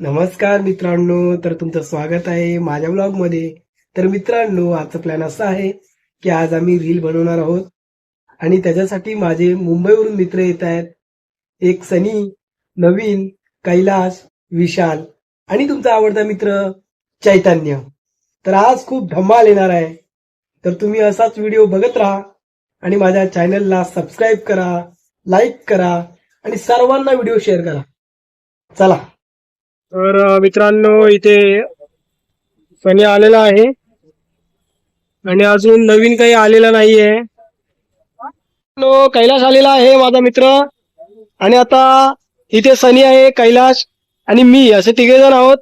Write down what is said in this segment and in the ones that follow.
नमस्कार मित्रांनो तर तुमचं स्वागत आहे माझ्या ब्लॉगमध्ये तर मित्रांनो आजचा प्लॅन असा आहे की आज आम्ही रील बनवणार आहोत. आणि त्याच्यासाठी माझे मुंबईवरून मित्र येत आहेत. एक सनी नवीन कैलास विशाल आणि तुमचा आवडता मित्र चैतन्य. तर आज खूप धमाल येणार आहे. तर तुम्ही असाच व्हिडिओ बघत राहा आणि माझ्या चॅनलला सबस्क्राईब करा लाईक करा आणि सर्वांना व्हिडिओ शेअर करा. चला. तर मित्रांनो इथे सनी आलेला आहे. आणि अजून नवीन काही आलेला नाहीये. नो कैलास आलेला आहे माझा मित्र. आणि आता इथे सनी आहे कैलास आणि मी असे तिघे जण आहोत.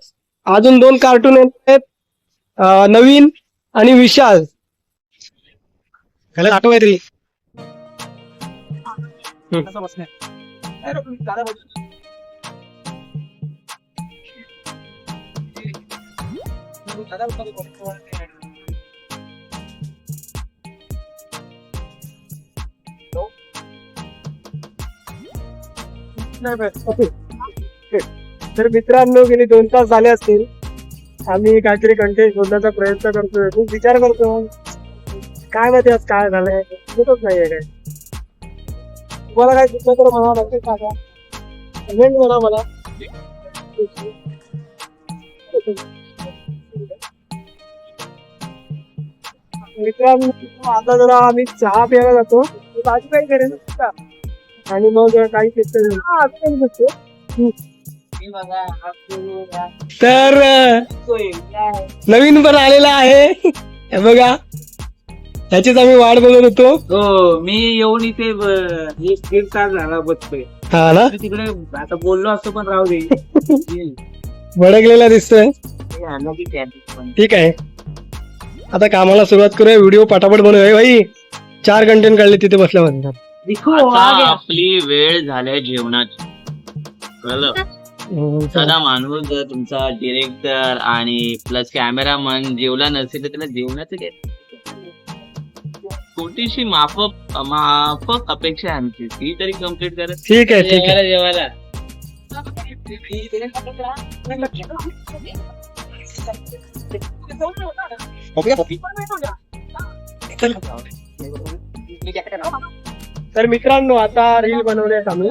अजून दोन कार्टून आहेत. नवीन आणि विशाल. कैलास आठव तर मित्रांनो गेली दोन तास झाले असतील. आम्ही काहीतरी कंटेंट शोधण्याचा प्रयत्न करतोय. खूप विचार करतो काय माहिती आज काय झालंय? होतच नाहीये काय? तुम्हाला काय सुचलं तर मला नक्की सांगा. कमेंट म्हणा मला. मित्रांनो आता जरा आम्ही चहा प्यायला जातो. बाजू काही करेल का? आणि मग काही तर नवीन पण आलेला आहे. हे बघा त्याचीच आम्ही वाट बघत होतो. हो मी येऊन इथे दीड तास झाला बसतोय. हा ना? मी तिकडे आता बोललो असतो पण राहू दे. भडकलेला दिसतोय. ठीक आहे. आता कामाला सुरुवात करूया व्हिडिओ पटापट बनवूया. भाई चार कंटेंट काढले तिथे आता गया. आपली वेळ झाल्या जेवणाची. कळलं? एखादा माणूस जर तुमचा डिरेक्टर आणि प्लस कॅमेरामन जेवला नसेल तर त्याला जेवणाचं काय? छोटीशी माफक माफक अपेक्षा आहे आमची? ती तरी कंप्लीट करा. ठीक आहे ठीक आहे. जेवायला. जेवायला तर मित्रांनो आता रील बनवण्यात आम्ही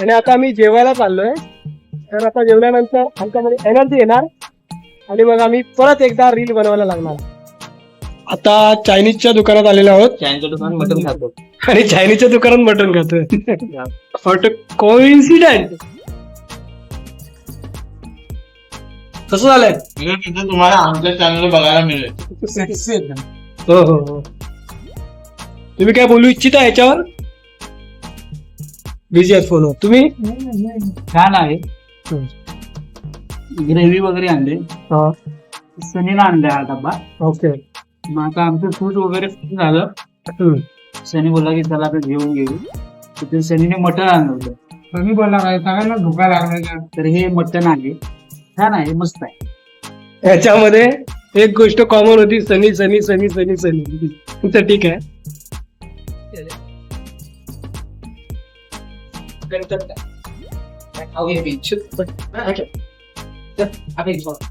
आणि आता आम्ही जेवायला चाललोय. तर आता जेवल्यानंतर आमच्यामध्ये एनर्जी येणार. आणि मग आम्ही परत एकदा रील बनवायला लागणार. आता चायनीजच्या दुकानात आलेलो आहोत. चायनीजचं दुकान मटण खातो. आणि चायनीजच्या दुकानात मटण खातोय. कोइन्सिडेंट कसं झालंय? तुम्हाला आमच्या चॅनल बघायला मिळेल. हो हो हो. तुम्ही काय बोलू इच्छिता याच्यावर? बिझी आहेत फोनवर. तुम्ही? छान आहे. हम्म. ग्रेव्ही वगैरे आणले. हा. सनीला आणले हा डब्बा. ओके. मग आता आमचं शूट वगैरे झालं. हम्म. सनी बोलला की चला आता जेवून घेऊ. तिथे सनीने मटण आणलं होतं. मी बोलला काय सगळ्यांना धोका लागला. तर हे मटण आहे छान आहे मस्त आहे. याच्यामध्ये एक गोष्ट कॉमन होती सनी सनी सनी सनी सनी. तर ठीक आहे.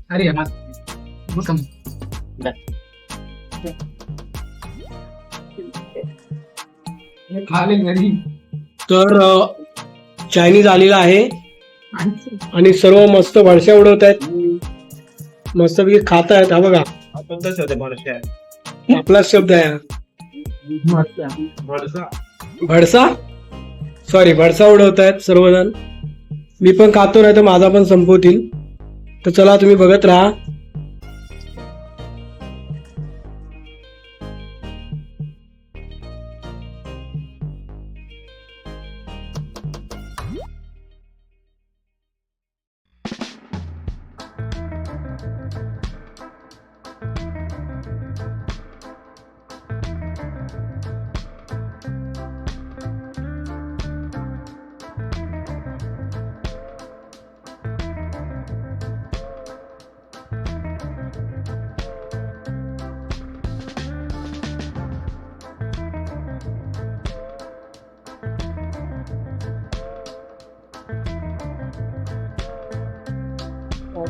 अरे खाले घरी तर चायनीज आलेला आहे. आणि सर्व मस्त भडशा उडवत आहेत. मस्तपैकी खात आहेत. हा बघा. आपलाच शब्द आहे हा. भडसा. सॉरी भडसा उडवत आहेत सर्वजण. मी पण खातो नाही तर माझा पण संपवतील. तर चला तुम्ही बघत राहा.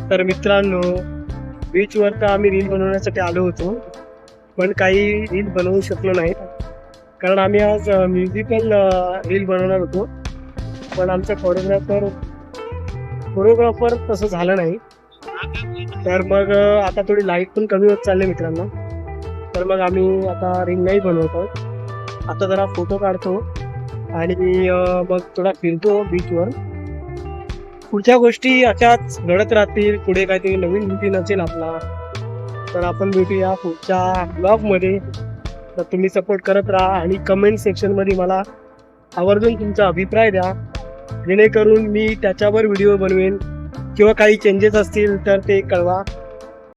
तर मित्रांनो बीचवर तर आम्ही रील बनवण्यासाठी आलो होतो पण काही रील बनवू शकलो नाही कारण आम्ही आज म्युझिकल रील बनवणार होतो. पण आमचा कोरिओग्राफर कोरिओग्राफर तसं झालं नाही. तर मग आता थोडी लाइट पण कमी होत चालली मित्रांनो. तर मग आम्ही आता रिंग नाही बनवतो आता जरा फोटो काढतो आणि मग थोडा फिरतो बीचवर पुढच्या गोष्टी अशाच घडत राहतील पुढे काहीतरी नवीन रुटीन असेल आपला तर आपण भेटूया पुढच्या ब्लॉगमध्ये तर तुम्ही सपोर्ट करत राहा आणि कमेंट सेक्शनमध्ये मला आवर्जून तुमचा अभिप्राय द्या. जेणेकरून मी त्याच्यावर व्हिडिओ बनवेन. किंवा काही चेंजेस असतील तर ते कळवा.